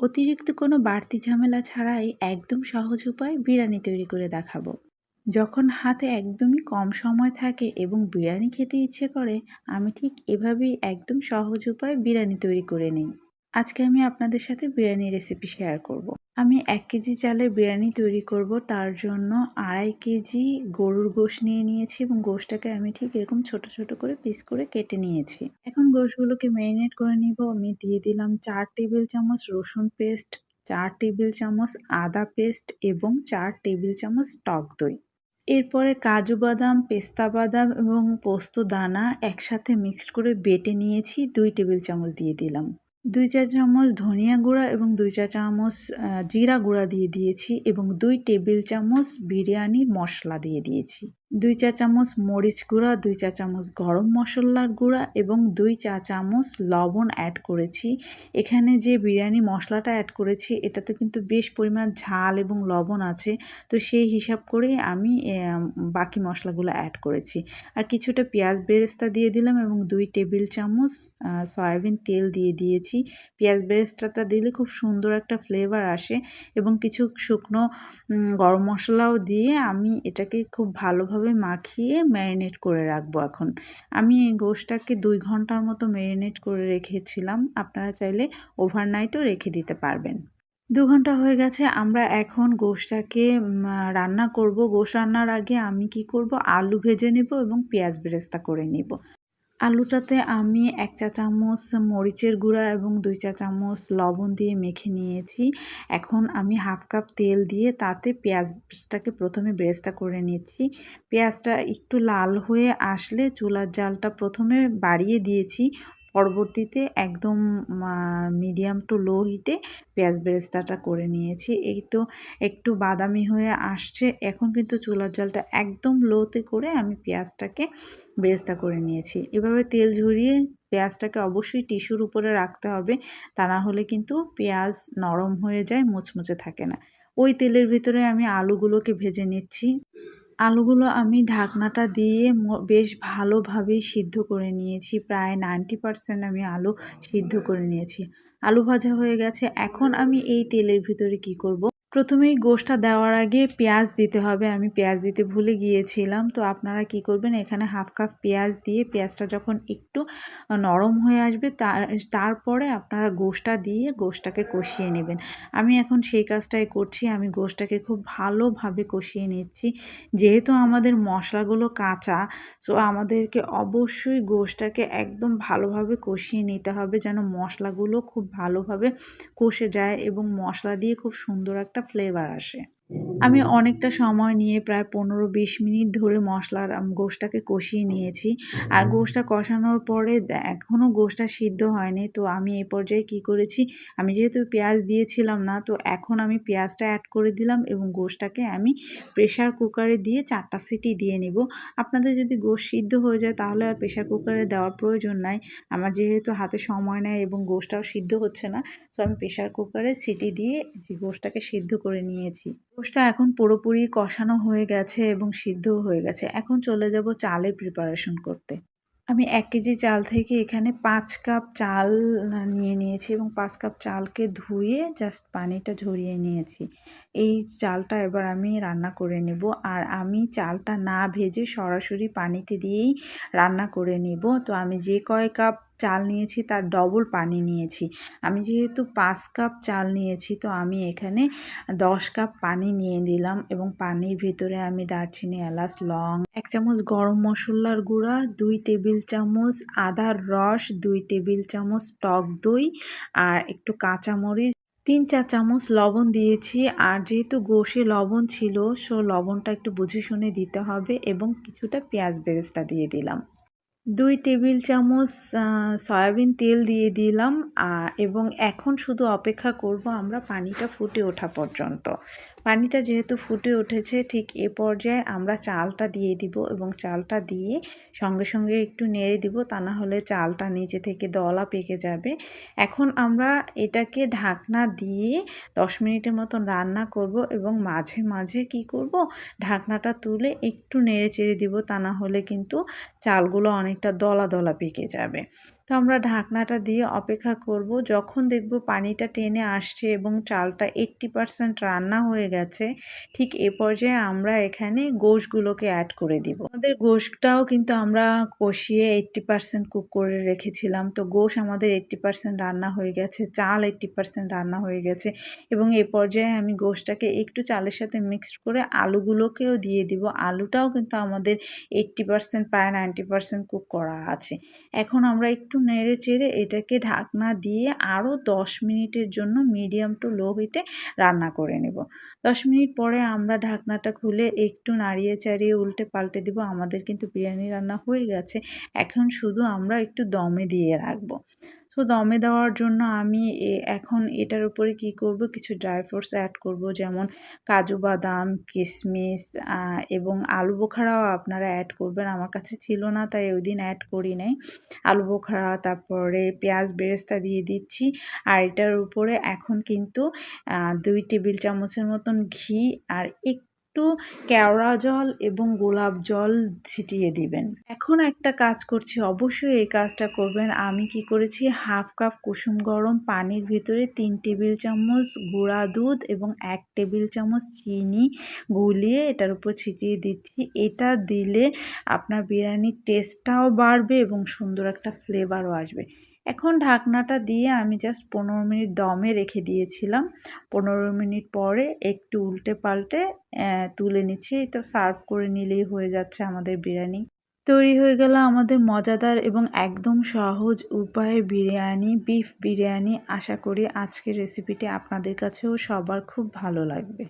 অতিরিক্ত কোনো বাড়তি ঝামেলা ছাড়াই একদম সহজ উপায় বিরিয়ানি তৈরি করে দেখাবো। যখন হাতে একদমই কম সময় থাকে এবং বিরিয়ানি খেতে ইচ্ছে করে, আমি ঠিক এভাবেই একদম সহজ উপায় বিরিয়ানি তৈরি করে নিই। আজকে আমি আপনাদের সাথে বিরিয়ানি রেসিপি শেয়ার করব। আমি এক কেজি চালের বিরিয়ানি তৈরি করব, তার জন্য আড়াই কেজি গরুর গোশ নিয়ে নিয়েছি এবং গোশটাকে আমি ঠিক এরকম ছোট ছোট করে পিস করে কেটে নিয়েছি। গোশগুলোকে ম্যারিনেট করে নিব। আমি দিয়ে দিলাম চার টেবিল চামচ রসুন পেস্ট চার টেবিল চামচ আদা পেস্ট এবং চার টেবিল চামচ টক দই। এরপরে কাজু বাদাম, পেস্তা বাদাম এবং পোস্ত দানা একসাথে মিক্সড করে বেটে নিয়েছি, দুই টেবিল চামচ দিয়ে দিলাম। দুই চা চামচ ধনিয়া গুঁড়া এবং দুই চা চামচ জিরা গুঁড়া দিয়ে দিয়েছি এবং দুই টেবিল চামচ বিরিয়ানির মশলা দিয়ে দিয়েছি। দুই চা চামচ মরিচ গুঁড়া, দুই চা চামচ গরম মশলার গুঁড়া এবং দুই চা চামচ লবণ অ্যাড করেছি। এখানে যে বিরিয়ানি মশলাটা অ্যাড করেছি, এটাতে কিন্তু বেশ পরিমাণ ঝাল এবং লবণ আছে। তো সেই হিসাব করেই আমি বাকি মশলাগুলো অ্যাড করেছি। আর কিছুটা পেঁয়াজ বেরেস্তা দিয়ে দিলাম এবং দুই টেবিল চামচ সয়াবিন তেল দিয়ে দিয়েছি। পেঁয়াজ বেরেস্তাটা দিলে খুব সুন্দর একটা ফ্লেভার আসে এবং কিছু শুকনো গরম মশলাও দিয়ে আমি এটাকে খুব ভালোভাবে ভালোভাবে মাখিয়ে ম্যারিনেট করে রাখব এখন। আমি এই গোশটাকে দুই ঘণ্টার মতো ম্যারিনেট করে রেখেছিলাম। আপনারা চাইলে ওভারনাইটও রেখে দিতে পারবেন। দু ঘণ্টা হয়ে গেছে, আমরা এখন গোশটাকে রান্না করব। গোশ রান্নার আগে আমি কি করব? আলু ভেজে নেব এবং পেঁয়াজ বেরেস্তা করে নিব। আলুটাতে আমি এক চা চামচ মরিচের গুঁড়া এবং দুই চা চামচ লবণ দিয়ে মেখে নিয়েছি। এখন আমি হাফ কাপ তেল দিয়ে তাতে পেঁয়াজটাকে প্রথমে বেরেস্তা করে নিয়েছি পেঁয়াজটা একটু লাল হয়ে আসলে চুলার জালটা প্রথমে বাড়িয়ে দিয়েছি। পরবর্তীতে একদম মিডিয়াম টু লো হিটে পেঁয়াজ বেরেস্তাটা করে নিয়েছি। এই তো একটু বাদামি হয়ে আসছে। এখন কিন্তু চুলার জলটা একদম লোতে করে আমি পেঁয়াজটাকে বেরেস্তা করে নিয়েছি। এভাবে তেল ঝরিয়ে পেঁয়াজটাকে অবশ্যই টিস্যুর উপরে রাখতে হবে। তা না হলে কিন্তু পেঁয়াজ নরম হয়ে যায়, মুচমুচে থাকে না। ওই তেলের ভিতরে আমি আলুগুলোকে ভেজে নিচ্ছি। আলুগুলো আমি ঢাকনাটা দিয়ে বেশ ভালোভাবে সিদ্ধ করে নিয়েছি। প্রায় নাইনটি পারসেন্ট আমি আলু সিদ্ধ করে নিয়েছি। আলু ভাজা হয়ে গেছে। এখন আমি এই তেলের ভিতরে কি করব। প্রথমেই গোশটা দেওয়ার আগে পেঁয়াজ দিতে হবে। আমি পেঁয়াজ দিতে ভুলে গিয়েছিলাম। তো আপনারা কি করবেন? এখানে হাফ কাপ পেঁয়াজ দিয়ে পেঁয়াজটা যখন একটু নরম হয়ে আসবে তারপরে আপনারা গোশটা দিয়ে গোশটাকে কষিয়ে নেবেন। আমি এখন সেই কাজটাই করছি। আমি গোশটাকে খুব ভালোভাবে কষিয়ে নিচ্ছি। যেহেতু আমাদের মশলাগুলো কাঁচা, সো আমাদেরকে অবশ্যই গোশটাকে একদম ভালোভাবে কষিয়ে নিতে হবে যেন মশলাগুলো খুব ভালোভাবে কষে যায় এবং মশলা দিয়ে খুব সুন্দর একটা একটা ফ্লেভার আসে আমি অনেকটা সময় নিয়ে প্রায় পনেরো বিশ মিনিট ধরে মশলার গোশটাকে কষিয়ে নিয়েছি। আর গোশটা কষানোর পরে এখনও গোশটা সিদ্ধ হয়নি। তো আমি এই পর্যায়ে কি করেছি আমি যেহেতু পেঁয়াজ দিয়েছিলাম না তো এখন আমি পেঁয়াজটা অ্যাড করে দিলাম এবং গোশটাকে আমি প্রেশার কুকারে দিয়ে চারটা সিটি দিয়ে নিব। আপনাদের যদি গোশ সিদ্ধ হয়ে যায় তাহলে আর প্রেশার কুকারে দেওয়ার প্রয়োজন নাই। আমার যেহেতু হাতে সময় নেয় এবং গোশটাও সিদ্ধ হচ্ছে না তো আমি প্রেশার কুকারে সিটি দিয়ে গোশটাকে সিদ্ধ করে নিয়েছি। গোশটা এখন পুরোপুরি কষানো হয়ে গেছে এবং সিদ্ধও হয়ে গেছে। এখন চলে যাব চালের প্রিপারেশন করতে। আমি এক কেজি চাল থেকে এখানে পাঁচ কাপ চাল নিয়ে নিয়েছি এবং পাঁচ কাপ চালকে ধুয়ে জাস্ট পানিটা ঝরিয়ে নিয়েছি। এই চালটা এবার আমি রান্না করে নেব আর আমি চালটা না ভেজে সরাসরি পানিতে দিয়েই রান্না করে নেব। তো আমি যে কয় কাপ চাল নিয়েছি, তার ডবল পানি নিয়েছি। আমি যেহেতু পাঁচ কাপ চাল নিয়েছি, তো আমি এখানে দশ কাপ পানি নিয়ে দিলাম এবং পানির ভিতরে আমি দারচিনি, এলাচ, লং, এক চামচ গরম মশলার গুঁড়া, দুই টেবিল চামচ আদার রস, দুই টেবিল চামচ টক দই আর একটু কাঁচামরিচ, তিন চা চামচ লবণ দিয়েছি। আর যেহেতু গোশে লবণ ছিল, সো লবণটা একটু বুঝে শুনে দিতে হবে এবং কিছুটা পেঁয়াজ বেরেস্তা দিয়ে দিলাম। দুই টেবিল চামচ সয়াবিন তেল দিয়ে দিলাম এবং এখন শুধু অপেক্ষা করব আমরা পানিটা ফুটে ওঠা পর্যন্ত। পানিটা যেহেতু ফুটে উঠেছে, ঠিক এ পর্যায়ে আমরা চালটা দিয়ে দিব এবং চালটা দিয়ে সঙ্গে সঙ্গে একটু নেড়ে দিব, তা না হলে চালটা নিচে থেকে দলা পেকে যাবে। এখন আমরা এটাকে ঢাকনা দিয়ে দশ মিনিটের মতন রান্না করব এবং মাঝে মাঝে কি করব, ঢাকনাটা তুলে একটু নেড়ে চেড়ে দিব, তা না হলে কিন্তু চালগুলো অনেকটা দলা দলা পেকে যাবে। তো আমরা ঢাকনাটা দিয়ে অপেক্ষা করব। যখন দেখব পানিটা টেনে আসছে এবং চালটা এইট্টি পারসেন্ট রান্না হয়ে গেছে, ঠিক এ পর্যায়ে আমরা এখানে গোশগুলোকে অ্যাড করে দিব। আমাদের গোশটাও কিন্তু আমরা কষিয়ে এইট্টি পারসেন্ট কুক করে রেখেছিলাম। তো গোশ আমাদের এইট্টি পারসেন্ট রান্না হয়ে গেছে, চাল এইট্টি পারসেন্ট রান্না হয়ে গেছে এবং এ পর্যায়ে আমি গোশটাকে একটু চালের সাথে মিক্সড করে আলুগুলোকেও দিয়ে দিব। আলুটাও কিন্তু আমাদের এইট্টি পারসেন্ট প্রায় নাইনটি পারসেন্ট কুক করা আছে। এখন আমরা একটু নেড়ে চেড়ে এটাকে ঢাকনা দিয়ে আরও দশ মিনিটের জন্য মিডিয়াম টু লো হিটে রান্না করে নেব। দশ মিনিট পরে আমরা ঢাকনাটা খুলে একটু নাড়িয়ে চাড়িয়ে উল্টে পাল্টে দিব। আমাদের কিন্তু বিরিয়ানি রান্না হয়ে গেছে। এখন শুধু আমরা একটু দমে দিয়ে রাখব। তো দমে দেওয়ার জন্য আমি এখন এটার উপরে কি করব? কিছু ড্রাই ফ্রুটস অ্যাড করব, যেমন কাজু বাদাম কিশমিশ এবং আলু বোখারাও আপনারা অ্যাড করবেন। আমার কাছে ছিল না, তাই ওই দিন অ্যাড করি নাই। আলু বোখারা, তারপরে পেঁয়াজ বেরেস্তা দিয়ে দিচ্ছি। আর এটার উপরে এখন কিন্তু দুই টেবিল চামচের মতন ঘি আর এক একটু কেওড়া জল এবং গোলাপ জল ছিটিয়ে দিবেন। এখন একটা কাজ করছি, অবশ্যই এই কাজটা করবেন। আমি কি করেছি, হাফ কাপ কুসুম গরম পানির ভিতরে তিন টেবিল চামচ গুঁড়া দুধ এবং এক টেবিল চামচ চিনি গুলিয়ে এটার উপর ছিটিয়ে দিচ্ছি। এটা দিলে আপনার বিরিয়ানির টেস্টটাও বাড়বে এবং সুন্দর একটা ফ্লেভারও আসবে। এখন ঢাকনাটা দিয়ে আমি জাস্ট পনেরো মিনিট দমে রেখে দিয়েছিলাম। পনেরো মিনিট পরে একটু উল্টে পাল্টে তুলে নিচ্ছি। তো সার্ভ করে নিলেই হয়ে যাচ্ছে আমাদের বিরিয়ানি। তৈরি হয়ে গেল আমাদের মজাদার এবং একদম সহজ উপায়ে বিরিয়ানি বিফ বিরিয়ানি। আশা করি আজকের রেসিপিটি আপনাদের কাছেও সবার খুব ভালো লাগবে।